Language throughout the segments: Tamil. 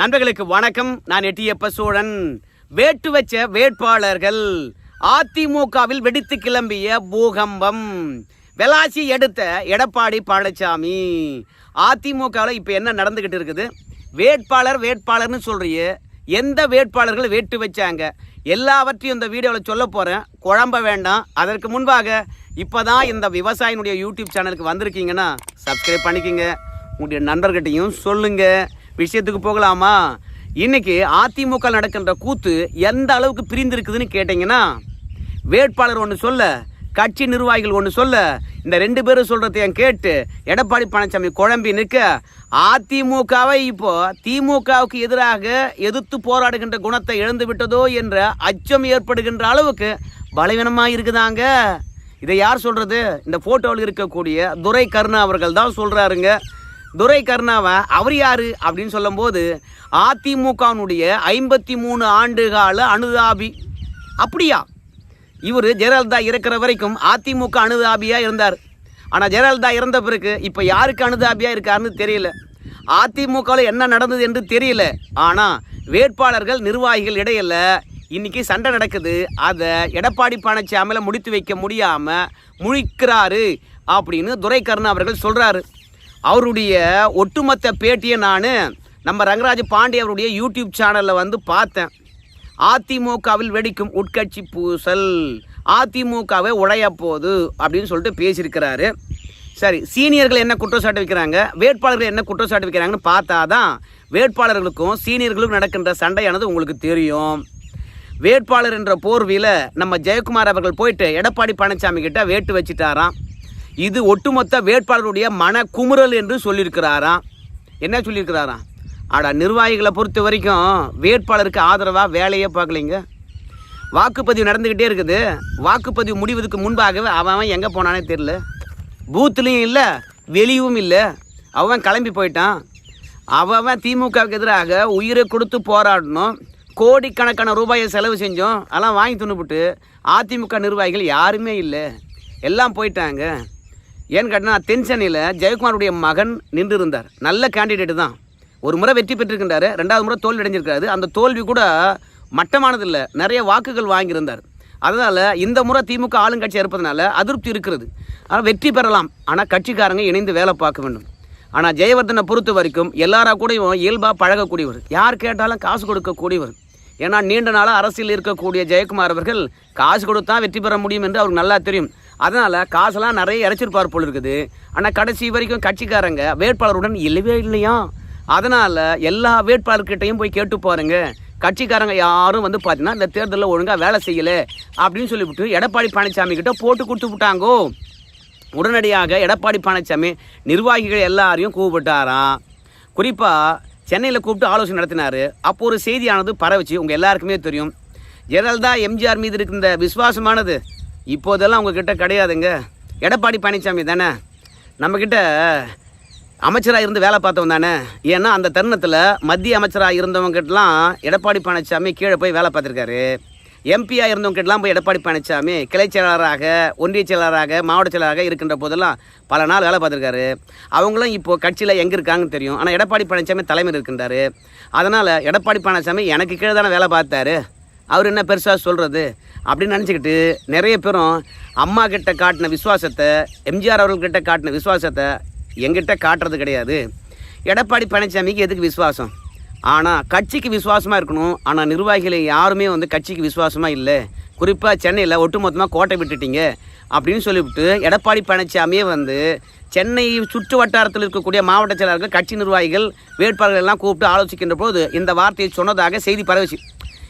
நண்பர்களுக்கு வணக்கம். நான் எட்டியப்ப சோழன். வேட்டு வச்ச வேட்பாளர்கள் அதிமுகவில் வெடித்து கிளம்பிய பூகம்பம். வெலாசி எடுத்த எடப்பாடி பழனிசாமி. அதிமுகவில் இப்போ என்ன நடந்துக்கிட்டு இருக்குது? வேட்பாளர் வேட்பாளர்னு சொல்றிய. எந்த வேட்பாளர்கள் வேட்டு வச்சாங்க? எல்லாவற்றையும் இந்த வீடியோவில் சொல்ல போகிறேன் குழம்ப வேண்டாம். அதற்கு முன்பாக இப்போ தான் இந்த விவசாயினுடைய யூடியூப் சேனலுக்கு வந்திருக்கீங்கன்னா சப்ஸ்கிரைப் பண்ணிக்கோங்க. உங்களுடைய நண்பர்கிட்டையும் சொல்லுங்கள் விஷயத்துக்கு போகலாமா? இன்னைக்கு அதிமுக நடக்கின்ற கூத்து எந்த அளவுக்கு பிரிந்திருக்குதுன்னு கேட்டிங்கன்னா வேட்பாளர் ஒன்று சொல்ல கட்சி நிர்வாகிகள் ஒன்று சொல்ல இந்த ரெண்டு பேரும் சொல்கிறதையும் கேட்டு எடப்பாடி பழனிசாமி குழம்பி நிற்க அதிமுகவை இப்போ திமுகவுக்கு எதிராக எதிர்த்து போராடுகின்ற குணத்தை இழந்து விட்டதோ என்ற அச்சம் ஏற்படுகின்ற அளவுக்கு பலவீனமாக இருக்குதாங்க? இதை யார் சொல்கிறது இந்த ஃபோட்டோவில் இருக்கக்கூடிய துரை கருணா அவர்கள் தான் சொல்கிறாருங்க துரை கருணாவை அவர் யாரு அப்படின்னு சொல்லும்போது அதிமுகவினுடைய ஐம்பத்தி மூணு ஆண்டு கால அனுதாபி. அப்படியா? இவர் ஜெயலலிதா இருக்கிற வரைக்கும் அதிமுக அனுதாபியாக இருந்தார். ஆனால் ஜெயலலிதா இறந்த பிறகு இப்போ யாருக்கு அனுதாபியாக இருக்காருன்னு தெரியல. அதிமுகவில் என்ன நடந்தது என்று தெரியல. ஆனால் வேட்பாளர்கள் நிர்வாகிகள் இடையில இன்னைக்கு சண்டை நடக்குது. அதை எடப்பாடி பழனிசாமியில் முடித்து வைக்க முடியாமல் முழிக்கிறாரு அப்படின்னு துரை கருணா அவர்கள் சொல்கிறாரு அவருடைய ஒட்டுமொத்த பேட்டியை நான் நம்ம ரங்கராஜ் பாண்டே அவருடைய யூடியூப் சேனலில் வந்து பார்த்தேன். அதிமுகவில் வெடிக்கும் உட்கட்சி பூசல் அதிமுகவை உடைய போது அப்படின்னு சொல்லிட்டு பேசியிருக்கிறாரு. சரி சீனியர்கள் என்ன குற்றச்சாட்டு வைக்கிறாங்க? வேட்பாளர்கள் என்ன குற்றச்சாட்டு வைக்கிறாங்கன்னு பார்த்தா தான் வேட்பாளர்களுக்கும் சீனியர்களுக்கும் நடக்கின்ற சண்டையானது உங்களுக்கு தெரியும். வேட்பாளர் என்ற போர்வியில் நம்ம ஜெயக்குமார் அவர்கள் போயிட்டு எடப்பாடி பழனிசாமி கிட்ட வேட்டு வச்சுட்டாராம். இது ஒட்டுமொத்த வேட்பாளருடைய மன குமுறல் என்று சொல்லியிருக்கிறாராம் என்ன சொல்லியிருக்கிறாராம் ஆடா நிர்வாகிகளை பொறுத்த வரைக்கும் வேட்பாளருக்கு ஆதரவாக வேலையே பார்க்கலைங்க. வாக்குப்பதிவு நடந்துக்கிட்டே இருக்குது. வாக்குப்பதிவு முடிவதற்கு முன்பாகவே அவன் எங்கே போனானே தெரில பூத்துலேயும் இல்லை வெளியவும் இல்லை. அவன் கிளம்பி போயிட்டான். அவன் அவன் திமுகவுக்கு எதிராக உயிரை கொடுத்து போராடணும். கோடிக்கணக்கான ரூபாயை செலவு செஞ்சோம். அதெல்லாம் வாங்கி துணுப்புட்டு அதிமுக நிர்வாகிகள் யாருமே இல்லை. எல்லாம் போயிட்டாங்க. ஏன்னு கேட்டால் தென்சென்னையில் ஜெயக்குமாருடைய மகன் நின்று இருந்தார் நல்ல கேண்டிடேட் தான். ஒரு முறை வெற்றி பெற்றிருக்கின்றாரு ரெண்டாவது முறை தோல்வி அடைஞ்சிருக்காரு. அந்த தோல்வி கூட மட்டமானதில்லை. நிறைய வாக்குகள் வாங்கியிருந்தார். அதனால் இந்த முறை திமுக ஆளுங்கட்சி இருப்பதனால அதிருப்தி இருக்கிறது. ஆனால் வெற்றி பெறலாம். ஆனால் கட்சிக்காரங்க இணைந்து வேலை பார்க்க வேண்டும். ஆனால் ஜெயவர்தனை பொறுத்த வரைக்கும் எல்லாரா கூடயும் இயல்பாக பழகக்கூடியவர். யார் கேட்டாலும் காசு கொடுக்கக்கூடியவர். ஏன்னா நீண்ட நாளாக அரசியல் இருக்கக்கூடிய ஜெயக்குமார் அவர்கள் காசு கொடுத்தா வெற்றி பெற முடியும் என்று அவருக்கு நல்லா தெரியும். அதனால் காசெல்லாம் நிறைய இறைச்சிருப்பார் போல் இருக்குது. ஆனால் கடைசி வரைக்கும் கட்சிக்காரங்க வேட்பாளருடன் இல்லவே இல்லையா? அதனால் எல்லா வேட்பாளர்கிட்டையும் போய் கேட்டு பாருங்க. கட்சிக்காரங்க யாரும் வந்து பார்த்தீங்கன்னா இந்த தேர்தலில் ஒழுங்காக வேலை செய்யலை அப்படின்னு சொல்லிவிட்டு எடப்பாடி பழனிசாமி கிட்ட போட்டு கொடுத்து விட்டாங்கோ. உடனடியாக எடப்பாடி பழனிசாமி நிர்வாகிகள் எல்லாரையும் கூப்பிட்டாராம். குறிப்பாக சென்னையில் கூப்பிட்டு ஆலோசனை நடத்தினார். அப்போ ஒரு செய்தியானது பரவச்சு. உங்கள் எல்லாருக்குமே தெரியும். ஜெயலலிதா எம்ஜிஆர் மீது இருக்கிற விசுவாசமானது இப்போதெல்லாம் உங்ககிட்ட கிடையாதுங்க. எடப்பாடி பழனிசாமி தானே. நம்மக்கிட்ட அமைச்சராக இருந்து வேலை பார்த்தவன் தானே. ஏன்னா அந்த தருணத்தில் மத்திய அமைச்சராக இருந்தவங்ககிட்டலாம் எடப்பாடி பழனிசாமி கீழே போய் வேலை பார்த்துருக்காரு. எம்பியாக இருந்தவங்ககிட்டலாம் போய் எடப்பாடி பழனிசாமி கிளை செயலாளராக ஒன்றிய செயலாளராக மாவட்ட செயலாளராக இருக்கின்ற போதெல்லாம் பல நாள் வேலை பார்த்துருக்காரு. அவங்களும் இப்போது கட்சியில் எங்கே இருக்காங்கன்னு தெரியும். ஆனால் எடப்பாடி பழனிசாமி தலைமையில் இருக்கின்றாரு. அதனால் எடப்பாடி பழனிசாமி எனக்கு கீழே தானே வேலை பார்த்தாரு. அவர் என்ன பெருசாக சொல்கிறது அப்படின்னு நினச்சிக்கிட்டு நிறைய பேரும் அம்மா கிட்ட காட்டின விசுவாசத்தை எம்ஜிஆர் அவர்கள்கிட்ட காட்டின விசுவாசத்தை எங்கிட்ட காட்டுறது கிடையாது. எடப்பாடி பழனிசாமிக்கு எதுக்கு விசுவாசம்? ஆனால் கட்சிக்கு விசுவாசமாக இருக்கணும். ஆனால் நிர்வாகிகளை யாருமே வந்து கட்சிக்கு விசுவாசமாக இல்லை. குறிப்பாக சென்னையில் ஒட்டுமொத்தமாக கோட்டை விட்டுட்டீங்க அப்படின்னு சொல்லிவிட்டு எடப்பாடி பழனிசாமியே வந்து சென்னை சுற்று வட்டாரத்தில் இருக்கக்கூடிய மாவட்ட செயலாளர்கள் கட்சி நிர்வாகிகள் வேட்பாளர்கள் எல்லாம் கூப்பிட்டு ஆலோசிக்கின்ற போது இந்த வார்த்தையை சொன்னதாக செய்தி பரவுச்சு.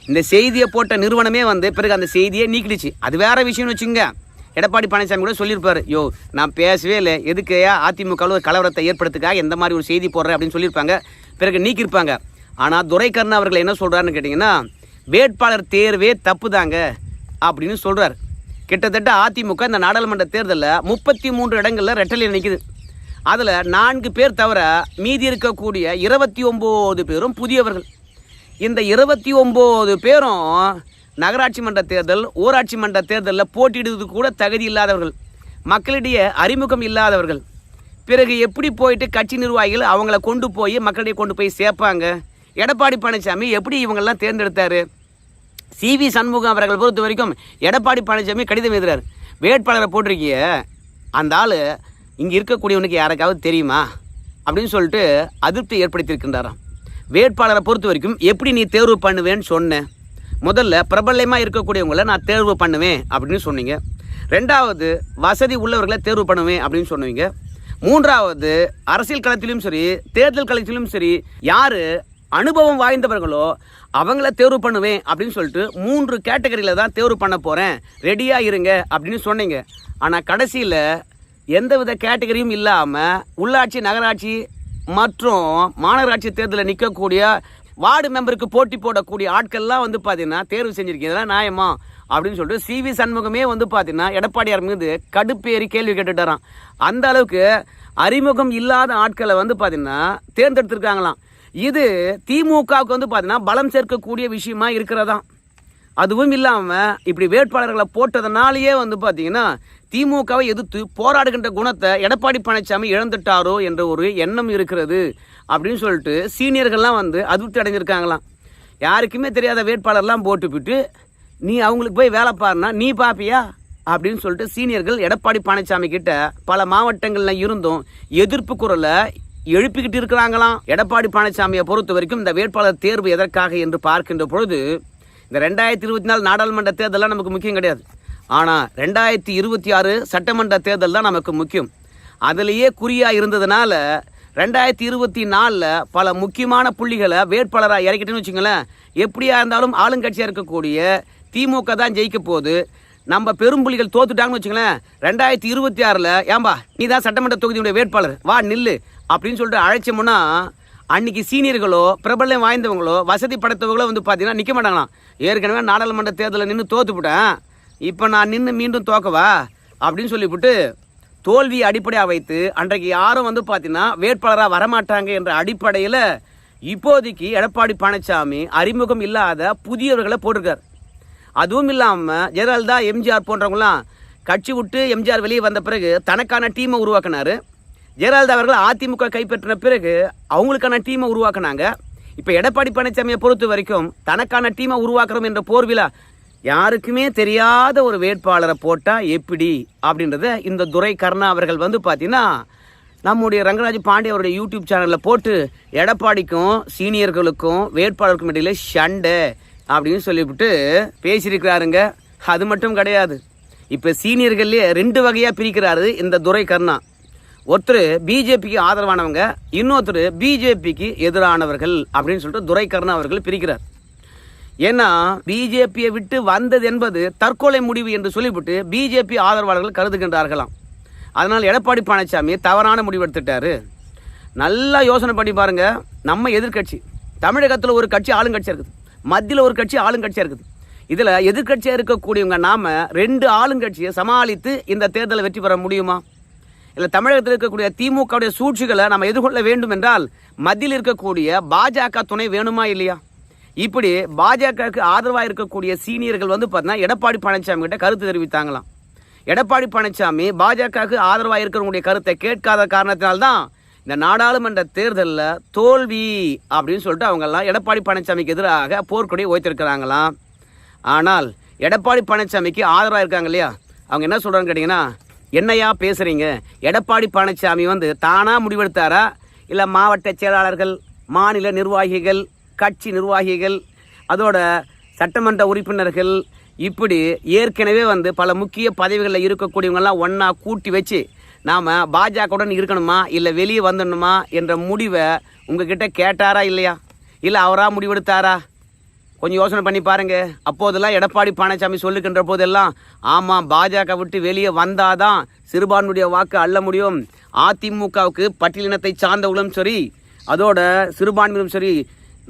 இந்த செய்தியை போட்ட நிறுவனமே வந்து பிறகு அந்த செய்தியை நீக்கிடுச்சு. அது வேற விஷயம்னு வச்சுங்க எடப்பாடி பழனிசாமி கூட சொல்லியிருப்பார். யோ நான் பேசவே இல்லை. எதுக்கு அதிமுகவில் ஒரு கலவரத்தை ஏற்படுத்துக்காக எந்த மாதிரி ஒரு செய்தி போடுறேன் அப்படின்னு சொல்லியிருப்பாங்க. பிறகு நீக்கியிருப்பாங்க. ஆனால் துரைக்கண்ணன் அவர்கள் என்ன சொல்கிறாருன்னு கேட்டிங்கன்னா வேட்பாளர் தேர்வே தப்பு தாங்க அப்படின்னு சொல்கிறார் கிட்டத்தட்ட அதிமுக இந்த நாடாளுமன்ற தேர்தலில் முப்பத்தி மூன்று இடங்களில் ரெட்டலில் நிற்குது அதில் நான்கு பேர் தவிர மீதி இருக்கக்கூடிய இருபத்தி ஒம்பது பேரும் புதியவர்கள். இந்த இருபத்தி ஒம்பது பேரும் நகராட்சி மன்ற தேர்தல் ஊராட்சி மன்ற தேர்தலில் போட்டியிடுவதற்கு கூட தகுதி இல்லாதவர்கள். மக்களிடையே அறிமுகம் இல்லாதவர்கள். பிறகு எப்படி போயிட்டு கட்சி நிர்வாகிகள் அவங்கள கொண்டு போய் மக்களிடையே கொண்டு போய் சேர்ப்பாங்க? எடப்பாடி பழனிசாமி எப்படி இவங்கெல்லாம் தேர்ந்தெடுத்தாரு? சி வி சண்முகம் அவர்கள் பொறுத்த வரைக்கும் எடப்பாடி பழனிசாமி கடிதம் எழுதுறாரு. வேட்பாளரை போட்டிருக்கிய அந்த ஆள் இங்கே இருக்கக்கூடியவனுக்கு யாருக்காவது தெரியுமா? அப்படின்னு சொல்லிட்டு அதிருப்தி ஏற்படுத்தியிருக்கின்றாராம். வேட்பாளரை பொறுத்த வரைக்கும் எப்படி நீ தேர்வு பண்ணுவேன்னு சொன்னேன் முதல்ல பிரபலயமாக இருக்கக்கூடியவங்கள நான் தேர்வு பண்ணுவேன் அப்படின்னு சொன்னீங்க. ரெண்டாவது வசதி உள்ளவர்களை தேர்வு பண்ணுவேன் அப்படின்னு சொன்னீங்க. மூன்றாவது அரசியல் களத்திலும் சரி தேர்தல் களத்திலும் சரி யார் அனுபவம் வாய்ந்தவர்களோ அவங்கள தேர்வு பண்ணுவேன் அப்படின்னு சொல்லிட்டு மூன்று கேட்டகரியில் தான் தேர்வு பண்ண போகிறேன் ரெடியாக இருங்க அப்படின்னு சொன்னீங்க. ஆனால் கடைசியில் எந்தவித கேட்டகரியும் இல்லாமல் உள்ளாட்சி நகராட்சி மற்றும் மாநகராட்சி தேர்தலில் நிற்கக்கூடிய வார்டு மெம்பருக்கு போட்டி போடக்கூடிய ஆட்கள்லாம் வந்து பார்த்தீங்கன்னா தேர்வு செஞ்சுருக்கீங்க. இதெல்லாம் நியாயமா? அப்படின்னு சொல்லிட்டு சிவி சண்முகமே வந்து பார்த்தீங்கன்னா எடப்பாடியார் மீது கடுப்பேறி கேள்வி கேட்டுட்டாராம். அந்த அளவுக்கு அறிமுகம் இல்லாத ஆட்களை வந்து பார்த்தீங்கன்னா தேர்ந்தெடுத்திருக்காங்களாம். இது திமுகவுக்கு வந்து பார்த்தீங்கன்னா பலம் சேர்க்கக்கூடிய விஷயமா இருக்கிறதா? அதுவும் இல்லாமல் இப்படி வேட்பாளர்களை போட்டதுனாலேயே வந்து பார்த்தீங்கன்னா திமுகவை எதிர்த்து போராடுகின்ற குணத்தை எடப்பாடி பழனிசாமி இழந்துட்டாரோ என்ற ஒரு எண்ணம் இருக்கிறது அப்படின்னு சொல்லிட்டு சீனியர்கள்லாம் வந்து அதிருப்தி அடைஞ்சிருக்காங்களாம். யாருக்குமே தெரியாத வேட்பாளர்லாம் போட்டுவிட்டு நீ அவங்களுக்கு போய் வேலை பாருனா நீ பாப்பியா? அப்படின்னு சொல்லிட்டு சீனியர்கள் எடப்பாடி பழனிசாமி கிட்ட பல மாவட்டங்களில் இருந்தும் எதிர்ப்பு குரலை எழுப்பிக்கிட்டு இருக்கிறாங்களாம். எடப்பாடி பழனிசாமியை பொறுத்த வரைக்கும் இந்த வேட்பாளர் தேர்வு எதற்காக என்று பார்க்கின்ற பொழுது இந்த ரெண்டாயிரத்தி இருபத்தி நாலு நாடாளுமன்ற தேர்தலாம் நமக்கு முக்கியம் கிடையாது. ஆனால் ரெண்டாயிரத்தி இருபத்தி ஆறு சட்டமன்ற தேர்தல் தான் நமக்கு முக்கியம். அதுலேயே குறியாக இருந்ததுனால ரெண்டாயிரத்தி இருபத்தி நாலில் பல முக்கியமான புள்ளிகளை வேட்பாளராக இறக்கிட்டேன்னு வச்சுங்களேன் எப்படியா இருந்தாலும் ஆளுங்கட்சியாக இருக்கக்கூடிய திமுக தான் ஜெயிக்க போகுது. நம்ம பெரும்புலிகள் தோத்துட்டாங்கன்னு வச்சுங்களேன் ரெண்டாயிரத்தி இருபத்தி ஆறில் ஏம்பா நீ தான் சட்டமன்ற தொகுதியுடைய வேட்பாளர். வா நில்லு. அப்படின்னு சொல்லிட்டு அழைச்சோம்னா அன்னைக்கு சீனியர்களோ பிரபலம் வாய்ந்தவங்களோ வசதி படைத்தவங்களோ வந்து பார்த்தீங்கன்னா நிற்க மாட்டாங்களாம். ஏற்கனவே நாடாளுமன்ற தேர்தலில் நின்று தோத்துப்பிட்டேன் இப்போ நான் நின்று மீண்டும் தோக்கவா? அப்படின்னு சொல்லிவிட்டு தோல்வியை அடிப்படையாக வைத்து அன்றைக்கு யாரும் வந்து பார்த்தீங்கன்னா வேட்பாளராக வரமாட்டாங்க என்ற அடிப்படையில் இப்போதைக்கு எடப்பாடி பழனிசாமி அறிமுகம் இல்லாத புதியவர்களை போட்டிருக்கார். அதுவும் இல்லாமல் ஜெயலலிதா எம்ஜிஆர் போன்றவங்களாம் கட்சி விட்டு எம்ஜிஆர் வெளியே வந்த பிறகு தனக்கான டீமை உருவாக்கினார். ஜெயலலிதா அவர்கள் அதிமுக கைப்பற்றின பிறகு அவங்களுக்கான டீமை உருவாக்குனாங்க. இப்போ எடப்பாடி பழனிசாமியை பொறுத்த வரைக்கும் தனக்கான டீமை உருவாக்குறோம் என்ற போர்விழா யாருக்குமே தெரியாத ஒரு வேட்பாளரை போட்டால் எப்படி அப்படின்றத இந்த துரை கர்ணா அவர்கள் வந்து பார்த்தீங்கன்னா நம்முடைய ரங்கராஜ் பாண்டே அவருடைய யூடியூப் சேனலில் போட்டு எடப்பாடிக்கும் சீனியர்களுக்கும் வேட்பாளருக்கும் இடையில சண்டை அப்படின்னு சொல்லிவிட்டு பேசியிருக்கிறாருங்க. அது மட்டும் கிடையாது. இப்போ சீனியர்கள்லேயே ரெண்டு வகையாக பிரிக்கிறாரு இந்த துரை கர்ணா. ஒருத்தர் பிஜேபிக்கு ஆதரவானவங்க இன்னொருத்தர் பிஜேபிக்கு எதிரானவர்கள் அப்படின்னு சொல்லிட்டு துரைக்கர்ணன் அவர்கள் பிரிக்கிறார். ஏன்னா பிஜேபியை விட்டு வந்தது என்பது தற்கொலை முடிவு என்று சொல்லிவிட்டு பிஜேபி ஆதரவாளர்கள் கருதுகின்றார்களாம். அதனால் எடப்பாடி பழனிசாமி தவறான முடிவு எடுத்துட்டாரு. நல்லா யோசனை பண்ணி பாருங்க நம்ம எதிர்க்கட்சி தமிழகத்தில் ஒரு கட்சி ஆளுங்கட்சியாக இருக்குது. மத்தியில் ஒரு கட்சி ஆளுங்கட்சியாக இருக்குது. இதில் எதிர்க்கட்சியாக இருக்கக்கூடியவங்க நாம் ரெண்டு ஆளுங்கட்சியை சமாளித்து இந்த தேர்தலை வெற்றி பெற முடியுமா? இல்லை தமிழகத்தில் இருக்கக்கூடிய திமுகவுடைய சூழ்ச்சிகளை நம்ம எதிர்கொள்ள வேண்டும் என்றால் மத்தியில் இருக்கக்கூடிய பாஜக துணை வேணுமா இல்லையா? இப்படி பாஜகவுக்கு ஆதரவாக இருக்கக்கூடிய சீனியர்கள் வந்து பார்த்தீங்கன்னா எடப்பாடி பழனிசாமி கிட்ட கருத்து தெரிவித்தாங்களாம். எடப்பாடி பழனிசாமி பாஜகவுக்கு ஆதரவாக இருக்கிறவங்களுடைய கருத்தை கேட்காத காரணத்தினால்தான் இந்த நாடாளுமன்ற தேர்தலில் தோல்வி அப்படின்னு சொல்லிட்டு அவங்கெல்லாம் எடப்பாடி பழனிசாமிக்கு எதிராக போர்க்கொடி ஓய்த்திருக்கிறாங்களாம். ஆனால் எடப்பாடி பழனிசாமிக்கு ஆதரவாக இருக்காங்க இல்லையா? அவங்க என்ன சொல்கிறான்னு கேட்டிங்கன்னா என்னையா பேசுகிறீங்க எடப்பாடி பழனிசாமி வந்து தானாக முடிவெடுத்தாரா? இல்லை மாவட்ட செயலாளர்கள் மாநில நிர்வாகிகள் கட்சி நிர்வாகிகள் அதோட சட்டமன்ற உறுப்பினர்கள் இப்படி ஏற்கனவே வந்து பல முக்கிய பதவிகளில் இருக்கக்கூடியவங்கெல்லாம் ஒன்றா கூட்டி வச்சு நாம் பாஜகவுடன் இருக்கணுமா? இல்லை வெளியே வந்துடணுமா? என்ற முடிவை உங்ககிட்ட கேட்டாரா இல்லையா? இல்லை அவராக முடிவெடுத்தாரா? கொஞ்சம் யோசனை பண்ணி பாருங்க. அப்போதெல்லாம் எடப்பாடி பழனிசாமி சொல்லுகின்ற போதெல்லாம் ஆமாம் பாஜக விட்டு வெளியே வந்தாதான் சிறுபான்மையுடைய வாக்கு அள்ள முடியும். அதிமுகவுக்கு பட்டியலினத்தை சார்ந்தவர்களும் சரி அதோட சிறுபான்மையிலும் சரி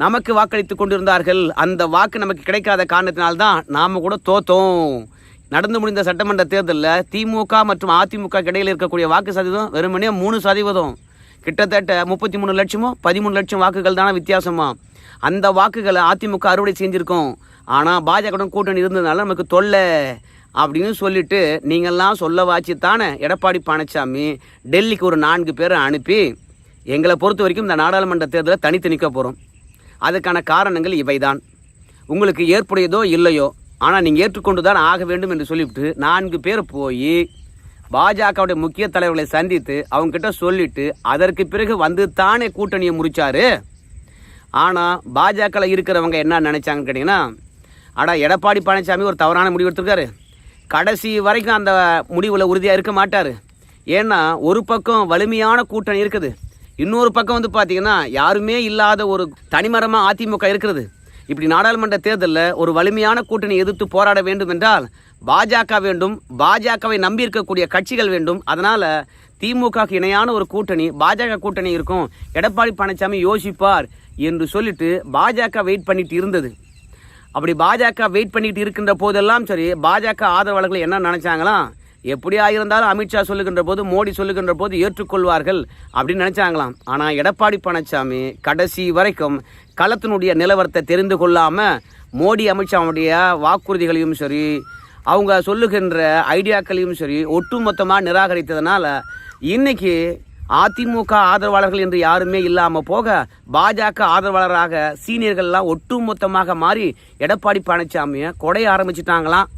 நமக்கு வாக்களித்து கொண்டிருந்தார்கள். அந்த வாக்கு நமக்கு கிடைக்காத காரணத்தினால்தான் நாம் கூட தோத்தோம். நடந்து முடிந்த சட்டமன்ற தேர்தலில் திமுக மற்றும் அதிமுக இடையில் இருக்கக்கூடிய வாக்கு சதவீதம் வெறுமனே மூணு சதவீதம். கிட்டத்தட்ட முப்பத்தி மூணு லட்சமோ பதிமூணு லட்சம் வாக்குகள் தானே வித்தியாசமா? அந்த வாக்குகளை அதிமுக அறுவடை செஞ்சுருக்கோம். ஆனால் பாஜகவுடன் கூட்டணி இருந்ததுனால நமக்கு தொல்லை அப்படின்னு சொல்லிட்டு நீங்கள்லாம் சொல்ல வாச்சு தானே எடப்பாடி பழனிசாமி டெல்லிக்கு ஒரு நான்கு பேரை அனுப்பி எங்களை பொறுத்த வரைக்கும் இந்த நாடாளுமன்ற தேர்தலில் தனித்து நிற்க போகிறோம் அதுக்கான காரணங்கள் இவைதான். உங்களுக்கு ஏற்புடையதோ இல்லையோ ஆனால் நீங்கள் ஏற்றுக்கொண்டு தான் ஆக வேண்டும் என்று சொல்லிவிட்டு நான்கு பேர் போய் பாஜகவுடைய முக்கிய தலைவர்களை சந்தித்து அவங்க கிட்ட சொல்லிட்டு அதற்கு பிறகு வந்து தானே கூட்டணியை முறிச்சாரு? ஆனால் பாஜகவில் இருக்கிறவங்க என்ன நினைச்சாங்கன்னு கேட்டிங்கன்னா அடா எடப்பாடி பழனிசாமி ஒரு தவறான முடிவு எடுத்திருக்காரு. கடைசி வரைக்கும் அந்த முடிவில் உறுதியாக இருக்க மாட்டார். ஏன்னா ஒரு பக்கம் வலிமையான கூட்டணி இருக்குது. இன்னொரு பக்கம் வந்து பார்த்தீங்கன்னா யாருமே இல்லாத ஒரு தனிமரமாக அதிமுக இருக்கிறது. இப்படி நாடாளுமன்ற தேர்தலில் ஒரு வலிமையான கூட்டணி எதிர்த்து போராட வேண்டும் என்றால் பாஜக வேண்டும் பாஜகவை நம்பி இருக்கக்கூடிய கட்சிகள் வேண்டும். அதனால் திமுக இணையான ஒரு கூட்டணி பாஜக கூட்டணி இருக்கும். எடப்பாடி பழனிசாமி யோசிப்பார் என்று சொல்லிட்டு பாஜக வெயிட் பண்ணிட்டு இருந்தது. அப்படி பாஜக வெயிட் பண்ணிட்டு இருக்கின்ற போதெல்லாம் சரி பாஜக ஆதரவாளர்கள் என்ன நினைச்சாங்களாம் எப்படியா இருந்தாலும் அமித்ஷா சொல்லுகின்ற போது மோடி சொல்லுகின்ற போது ஏற்றுக்கொள்வார்கள் அப்படின்னு நினைச்சாங்களாம். ஆனால் எடப்பாடி பழனிசாமி கடைசி வரைக்கும் களத்தினுடைய நிலவரத்தை தெரிந்து கொள்ளாமல் மோடி அமித்ஷாவுடைய வாக்குறுதிகளையும் சரி அவங்க சொல்லுகின்ற ஐடியாக்களையும் சரி ஒட்டுமொத்தமாக நிராகரித்ததுனால இன்னைக்கு அதிமுக ஆதரவாளர்கள் என்று யாருமே இல்லாமல் போக பாஜக ஆதரவாளராக சீனியர்கள்லாம் ஒட்டுமொத்தமாக மாறி எடப்பாடி பழனிசாமியை கொடைய ஆரம்பிச்சிட்டாங்களாம்.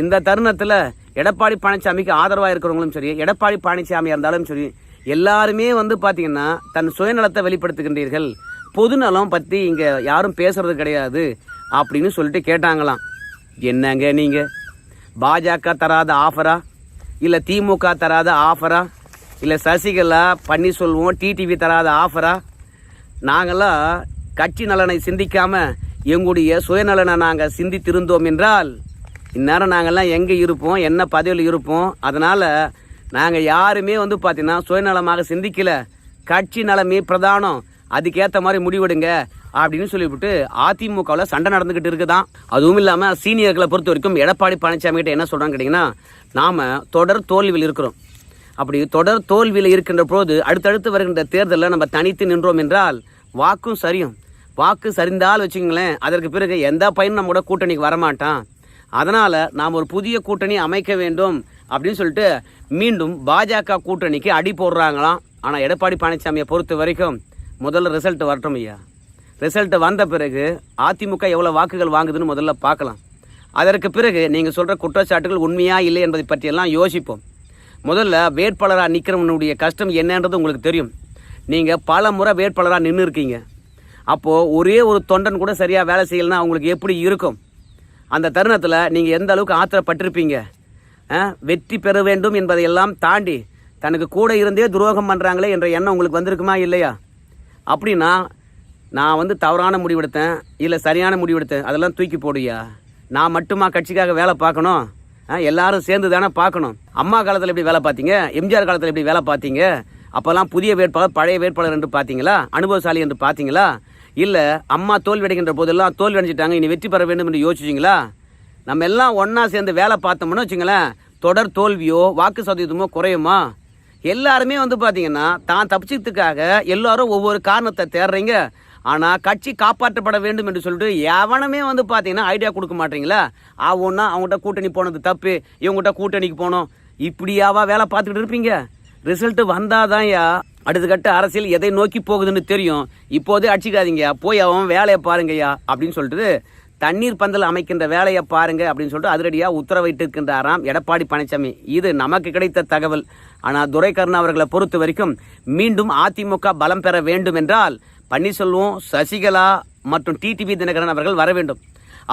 இந்த தருணத்தில் எடப்பாடி பழனிசாமிக்கு ஆதரவாக இருக்கிறவங்களும் சரி எடப்பாடி பழனிசாமியாக இருந்தாலும் சரி எல்லாருமே வந்து பார்த்திங்கன்னா தன் சுயநலத்தை வெளிப்படுத்துகின்றீர்கள். பொதுநலம் பற்றி இங்கே யாரும் பேசுறது கிடையாது அப்படின்னு சொல்லிட்டு கேட்டாங்களாம். என்னங்க நீங்கள் பாஜக தராத ஆஃபரா? இல்லை திமுக தராத ஆஃபரா? இல்லை சசிகலா பன்னீர்செல்வம் டிடிவி தராத ஆஃபரா? நாங்களாம் கட்சி நலனை சிந்திக்காமல் எங்களுடைய சுயநலனை நாங்கள் சிந்தித்திருந்தோம் என்றால் இந்நேரம் நாங்கள்லாம் எங்கே இருப்போம்? என்ன பதவியில் இருப்போம்? அதனால் நாங்கள் யாருமே வந்து பார்த்தீங்கன்னா சுயநலமாக சிந்திக்கல. கட்சி நலமே பிரதானம். அதுக்கேற்ற மாதிரி முடிவெடுங்க. அப்படின்னு சொல்லிவிட்டு அதிமுகவில் சண்டை நடந்துக்கிட்டு இருக்குதான். அதுவும் இல்லாமல் சீனியர்களை பொறுத்த வரைக்கும் எடப்பாடி பழனிசாமி கிட்ட என்ன சொல்கிறாங்க கேட்டிங்கன்னா நாம் தொடர் தோல்வியில் இருக்கிறோம். அப்படி தொடர் தோல்வியில் இருக்கின்ற போது அடுத்தடுத்து வருகின்ற தேர்தலில் நம்ம தனித்து நின்றோம் என்றால் வாக்கும் சரியும். வாக்கு சரிந்தால் வச்சுங்களேன் அதற்கு பிறகு எந்த பையனும் நம்ம கூட கூட்டணிக்கு வரமாட்டான். அதனால் நாம் ஒரு புதிய கூட்டணி அமைக்க வேண்டும் அப்படின்னு சொல்லிட்டு மீண்டும் பாஜக கூட்டணிக்கு அடி போடுறாங்களாம். ஆனால் எடப்பாடி பழனிசாமியை பொறுத்த வரைக்கும் முதல்ல ரிசல்ட் வரட்டும் ஐயா. ரிசல்ட்டு வந்த பிறகு அதிமுக எவ்வளோ வாக்குகள் வாங்குதுன்னு முதல்ல பார்க்கலாம். அதற்கு பிறகு நீங்கள் சொல்கிற குற்றச்சாட்டுகள் உண்மையாக இல்லை என்பதை பற்றியெல்லாம் யோசிப்போம். முதல்ல வேட்பாளராக நிற்கிறவனுடைய கஷ்டம் என்னன்றது உங்களுக்கு தெரியும். நீங்கள் பல முறை வேட்பாளராக நின்று இருக்கீங்க. அப்போது ஒரே ஒரு தொண்டன் கூட சரியாக வேலை செய்யலைன்னா அவங்களுக்கு எப்படி இருக்கும்? அந்த தருணத்தில் நீங்கள் எந்த அளவுக்கு ஆத்திரப்பட்டிருப்பீங்க? வெற்றி பெற வேண்டும் என்பதையெல்லாம் தாண்டி தனக்கு கூட இருந்தே துரோகம் பண்ணுறாங்களே என்ற எண்ணம் உங்களுக்கு வந்திருக்குமா இல்லையா? அப்படின்னா நான் வந்து தவறான முடிவெடுத்தேன் இல்லை சரியான முடிவெடுத்தேன் அதெல்லாம் தூக்கி போடுயா நான் மட்டுமா கட்சிக்காக வேலை பார்க்கணும்? ஆ, எல்லாரும் சேர்ந்து தானே பார்க்கணும். அம்மா காலத்தில் எப்படி வேலை பார்த்தீங்க? எம்ஜிஆர் காலத்தில் எப்படி வேலை பார்த்தீங்க? அப்போல்லாம் புதிய வேட்பாளர் பழைய வேட்பாளர் என்று பார்த்தீங்களா? அனுபவசாலி என்று பார்த்தீங்களா? இல்லை அம்மா தோல்வி அடைகின்ற போதெல்லாம் தோல்வி அடைஞ்சிட்டாங்க இனி வெற்றி பெற வேண்டும் என்று யோசிச்சிங்களா? நம்ம எல்லாம் ஒன்றா சேர்ந்து வேலை பார்த்தோம்னு வச்சுங்களேன் தொடர் தோல்வியோ வாக்கு சதவீதமோ குறையுமா? எல்லாருமே வந்து பார்த்தீங்கன்னா தான் தப்பிச்சதுக்காக எல்லாரும் ஒவ்வொரு காரணத்தை தேடுறீங்க. ஆனால் கட்சி காப்பாற்றப்பட வேண்டும் என்று சொல்லிட்டு எவனுமே வந்து பார்த்தீங்கன்னா ஐடியா கொடுக்க மாட்டீங்களா? ஆகும்னா அவங்ககிட்ட கூட்டணி போனது தப்பு. இவங்ககிட்ட கூட்டணிக்கு போனோம். இப்படியாவா வேலை பார்த்துக்கிட்டு இருப்பீங்க? ரிசல்ட் வந்தாதான்யா. அடுத்த கட்ட அரசியல் எதை நோக்கி போகுதுன்னு தெரியும். இப்போதே அடிச்சுக்காதீங்க. போய் அவன் வேலையை பாருங்கய்யா அப்படின்னு சொல்லிட்டு தண்ணீர் பந்தல் அமைக்கின்ற வேலையை பாருங்க அப்படின்னு சொல்லிட்டு அதிரடியாக உத்தரவிட்டிருக்கின்றாராம் எடப்பாடி பழனிசாமி. இது நமக்கு கிடைத்த தகவல். ஆனால் துரைக்கருணா அவர்களை பொறுத்த வரைக்கும் மீண்டும் அதிமுக பலம் பெற வேண்டும் என்றால் பன்னீர்செல்வம் சசிகலா மற்றும் டிடிவி தினகரன் அவர்கள் வர வேண்டும்.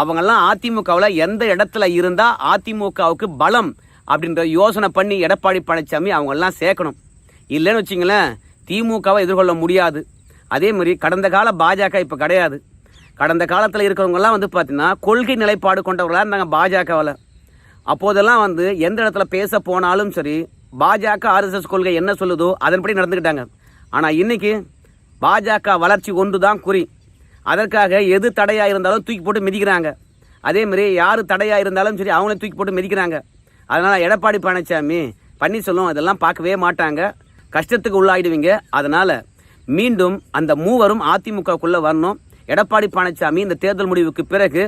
அவங்கெல்லாம் அதிமுகவில் எந்த இடத்துல இருந்தால் அதிமுகவுக்கு பலம் அப்படின்ற யோசனை பண்ணி எடப்பாடி பழனிசாமி அவங்கெல்லாம் சேர்க்கணும். இல்லைன்னு வச்சிங்களேன் திமுகவை எதிர்கொள்ள முடியாது. அதே மாதிரி கடந்த கால பாஜக இப்போ கிடையாது. கடந்த காலத்தில் இருக்கிறவங்கெல்லாம் வந்து பார்த்தீங்கன்னா கொள்கை நிலைப்பாடு கொண்டவர்களாக இருந்தாங்க பாஜகவில். அப்போதெல்லாம் வந்து எந்த இடத்துல பேச போனாலும் சரி பாஜக ஆர்எஸ்எஸ் கொள்கை என்ன சொல்லுதோ அதன்படி நடந்துக்கிட்டாங்க. ஆனால் இன்றைக்கி பாஜக வளர்ச்சி ஒன்று தான் குறி. அதற்காக எது தடையாக இருந்தாலும் தூக்கி போட்டு மிதிக்கிறாங்க. அதே மாதிரி யார் தடையாக இருந்தாலும் சரி அவங்களே தூக்கி போட்டு மிதிக்கிறாங்க. அதனால் எடப்பாடி பழனிசாமி பன்னீர்செல்வம் அதெல்லாம் பார்க்கவே மாட்டாங்க. கஷ்டத்துக்கு உள்ளாயிடுவீங்க. அதனால் மீண்டும் அந்த மூவரும் அதிமுகக்குள்ளே வரணும். எடப்பாடி பழனிசாமி இந்த தேர்தல் முடிவுக்கு பிறகு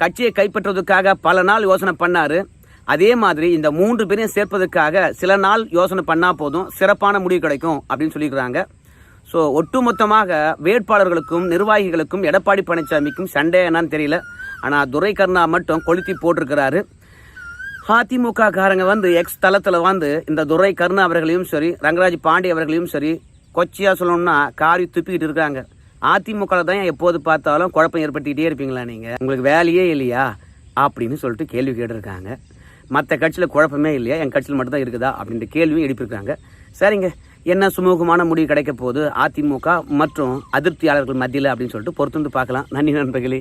கட்சியை கைப்பற்றுவதற்காக பல நாள் யோசனை பண்ணார். அதே மாதிரி இந்த மூன்று பேரையும் சேர்ப்பதற்காக சில நாள் யோசனை பண்ணால் போதும். சிறப்பான முடிவு கிடைக்கும் அப்படின்னு சொல்லியிருக்கிறாங்க. ஸோ ஒட்டுமொத்தமாக வேட்பாளர்களுக்கும் நிர்வாகிகளுக்கும் எடப்பாடி பழனிசாமிக்கும் சண்டே என்னன்னு தெரியல. ஆனால் துரை கருணா மட்டும் கொளுத்தி போட்டிருக்கிறாரு. அதிமுக காரங்க வந்து எக்ஸ் தளத்தில் வந்து இந்த துரை கருணா அவர்களையும் சரி ரங்கராஜ் பாண்டி அவர்களையும் சரி கொச்சியாக சொல்லணும்னா காரி துப்பிக்கிட்டு இருக்காங்க. அதிமுக தான் எப்போது பார்த்தாலும் குழப்பம் ஏற்பட்டுக்கிட்டே இருப்பீங்களா நீங்கள் உங்களுக்கு வேலையே இல்லையா? அப்படின்னு சொல்லிட்டு கேள்வி கேட்டிருக்காங்க. மற்ற கட்சியில் குழப்பமே இல்லையா? என் கட்சியில் மட்டும்தான் இருக்குதா? அப்படின்ற கேள்வியும் எழுப்பியிருக்காங்க. சரிங்க. என்ன சுமூகமான முடிவு கிடைக்க போகுது? அதிமுக மற்றும் அதிருப்தியாளர்கள் மத்தியில் அப்படின்னு சொல்லிட்டு பொறுத்து வந்து பார்க்கலாம். நன்றி நண்பர்களே.